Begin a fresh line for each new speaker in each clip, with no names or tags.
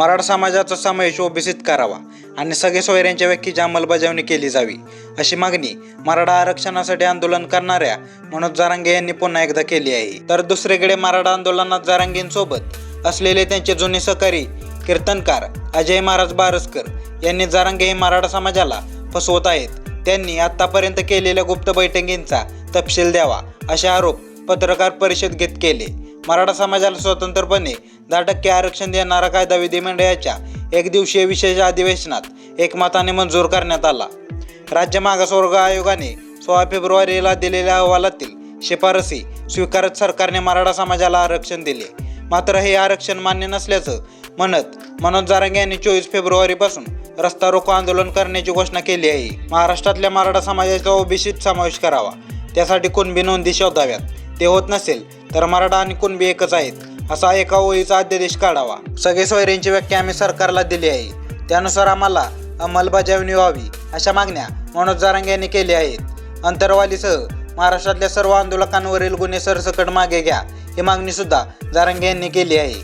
मराठा समाजाचा समावेश ओबीसीत करावा आणि सगळे सोयऱ्यांच्या व्यक्तीची अंमलबजावणी केली जावी अशी मागणी मराठा आरक्षणासाठी आंदोलन करणाऱ्या मनोज जारांगे यांनी पुन्हा एकदा केली आहे. तर दुसरीकडे मराठा आंदोलनात जारांगेंसोबत असलेले त्यांचे जुने सहकारी कीर्तनकार अजय महाराज बारसकर यांनी जारांगे हे मराठा समाजाला फसवत आहेत. त्यांनी आतापर्यंत केलेल्या गुप्त बैठकींचा तपशील द्यावा असे आरोप पत्रकार परिषद घेत केले. मराठा समाजाला स्वतंत्रपणे दहा टक्के आरक्षण देणारा कायदा विधिमंडळाच्या एक दिवसीय विशेष अधिवेशनात एकमताने मंजूर करण्यात आला. राज्य मागासवर्ग आयोगाने सोळा फेब्रुवारीला दिलेल्या अहवालातील शिफारसी स्वीकारत सरकारने मराठा समाजाला आरक्षण दिले. मात्र हे आरक्षण मान्य नसल्याचं म्हणत मनोज जारंगे यांनी चोवीस फेब्रुवारीपासून रस्ता रोको आंदोलन करण्याची घोषणा केली आहे. महाराष्ट्रातल्या मराठा समाजाचा ओबीसीत समावेश करावा. त्यासाठी कुणबी नोंदी शोधाव्यात. ते होत नसेल तर मराठा आणि कुणबी एकच आहेत असा एका ओळीचा अध्यादेश काढावा. सगळे सोयऱ्यांची व्याख्या आम्ही सरकारला दिली आहे. त्यानुसार आम्हाला अंमलबजावणी व्हावी अशा मागण्या मनोज जारांग यांनी केल्या आहेत. अंतरवालीसह महाराष्ट्रातल्या सर्व आंदोलकांवरील गुन्हे सरसकट मागे घ्या ही मागणी सुद्धा जारंगे यांनी केली आहे.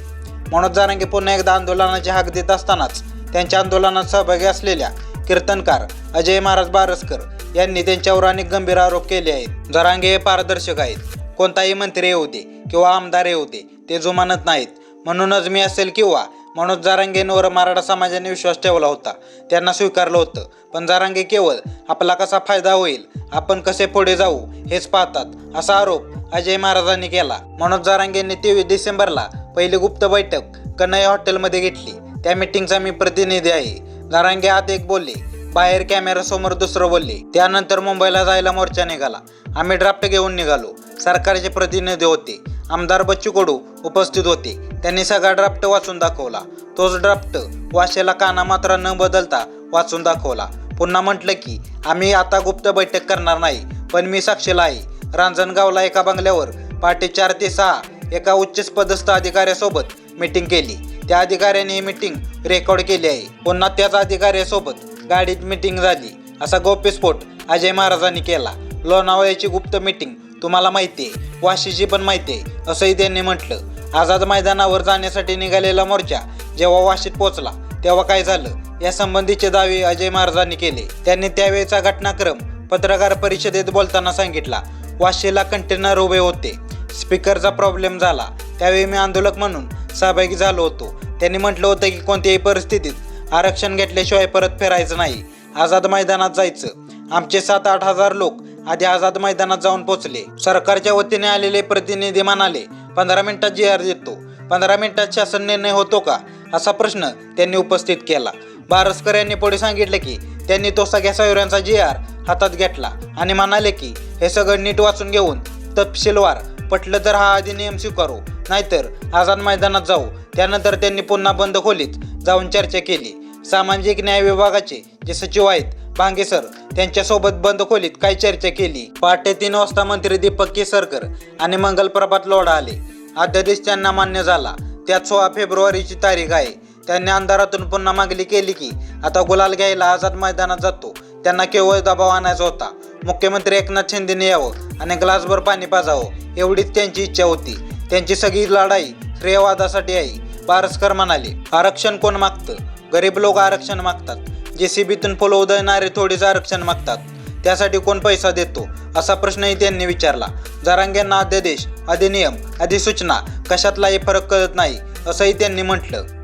मनोज जारंगे पुन्हा एकदा आंदोलनाची हाक देत असतानाच त्यांच्या आंदोलनात सहभागी असलेल्या कीर्तनकार अजय महाराज बारसकर यांनी त्यांच्यावर अनेक गंभीर आरोप केले आहेत. जरांगे हे पारदर्शक आहेत. कोणताही मंत्री येऊ दे किंवा आमदार येऊ दे ते जुमानत नाहीत. म्हणूनच मी असेल किंवा मनोज जारांगेंवर मराठा समाजाने विश्वास ठेवला होता त्यांना स्वीकारलं होतं. पण जारांगे केवळ आपला कसा फायदा होईल? आपण कसे पुढे जाऊ? हेच पाहतात असा आरोप अजय महाराजांनी केला. मनोज जारांगेंनी तेवीस डिसेंबरला पहिली गुप्त बैठक कन्हैया हॉटेलमध्ये घेतली. त्या मिटिंगचा मी प्रतिनिधी आहे. जारांगे आत एक बोलले बाहेर कॅमेरासमोर दुसरं बोलले. त्यानंतर मुंबईला जायला मोर्चा निघाला. आम्ही ड्राफ्ट घेऊन निघालो. सरकारचे प्रतिनिधी होते. आमदार बच्चू कडू उपस्थित होते. त्यांनी सगळा ड्राफ्ट वाचून दाखवला. तोच ड्राफ्ट वाशेला काना मात्र न बदलता वाचून दाखवला. पुन्हा म्हटलं की आम्ही आता गुप्त बैठक करणार नाही पण मी साक्षीला आहे. रांजणगावला एका बंगल्यावर पहाटे चार ते सहा एका उच्च पदस्थ अधिकाऱ्यासोबत मीटिंग केली. त्या अधिकाऱ्याने ही मीटिंग रेकॉर्ड केली आहे. पुन्हा त्याच अधिकाऱ्यासोबत गाडीत मीटिंग झाली. असा गोप्यस्फोट अजय महाराजांनी केला. लोणावळ्याची गुप्त मीटिंग तुम्हाला माहिती आहे. वाशीची पण माहिती आहे. असंही त्यांनी म्हटलं. आझाद मैदानावर जाण्यासाठी निघालेला मोर्चा जेव्हा वाशीत पोहोचला तेव्हा काय झालं? या संबंधीचे दावे अजय महाराजांनी केले. त्यांनी त्यावेळेचा घटनाक्रम पत्रकार परिषदेत बोलताना सांगितला. वाशीला कंटेनर उभे होते. स्पीकरचा प्रॉब्लेम झाला. त्यावेळी मी आंदोलक म्हणून सहभागी झालो होतो. त्यांनी म्हटलं होतं की कोणत्याही परिस्थितीत आरक्षण घेतल्याशिवाय परत फिरायचं नाही. आझाद मैदानात जायचं. आमचे सात आठ हजार लोक आधी आझाद मैदानात जाऊन पोहोचले सरकारच्या वतीने आलेले प्रतिनिधी म्हणाले पंधरा मिनिटात जी आर देतो. पंधरा मिनिटात शासन निर्णय होतो का? असा प्रश्न त्यांनी उपस्थित केला. बारसकर यांनी पुढे सांगितले की त्यांनी तो सगळ्या सैऱ्यांचा जी आर हातात घेतला आणि म्हणाले की हे सगळं नीट वाचून घेऊन तपशीलवार पटलं तर हा अधिनियम स्वीकारू. नाहीतर आझाद मैदानात जाऊ. त्यानंतर त्यांनी पुन्हा बंद खोलीत जाऊन चर्चा केली. सामाजिक न्याय विभागाचे जे सचिव आहेत भांगे सर त्यांच्यासोबत बंद खोलीत काय चर्चा केली. पहाटे तीन वाजता मंत्री दीपक केसरकर आणि मंगल प्रभात लोढा आले. अध्यादेश त्यांना मान्य झाला. त्यात सोळा फेब्रुवारीची तारीख आहे. त्यांनी अंधारातून पुन्हा मागणी केली की आता गुलाल घ्यायला आझाद मैदानात जातो. त्यांना केवळ दबाव आणायचा होता. मुख्यमंत्री एकनाथ शिंदेने यावं आणि ग्लासभर पाणी पाजावं एवढीच त्यांची इच्छा होती. त्यांची सगळी लढाई श्रेयवादासाठी आहे पारस्कर म्हणाले. आरक्षण कोण मागतं? गरीब लोक आरक्षण मागतात. एसीबीतून सीबीतून फुलं उधळणारे थोडेच आरक्षण मागतात. त्यासाठी कोण पैसा देतो? असा प्रश्नही त्यांनी विचारला. जरांग्यांना अध्यादेश अधिनियम अधिसूचना कशातलाही फरक कळत नाही असंही त्यांनी म्हटलं.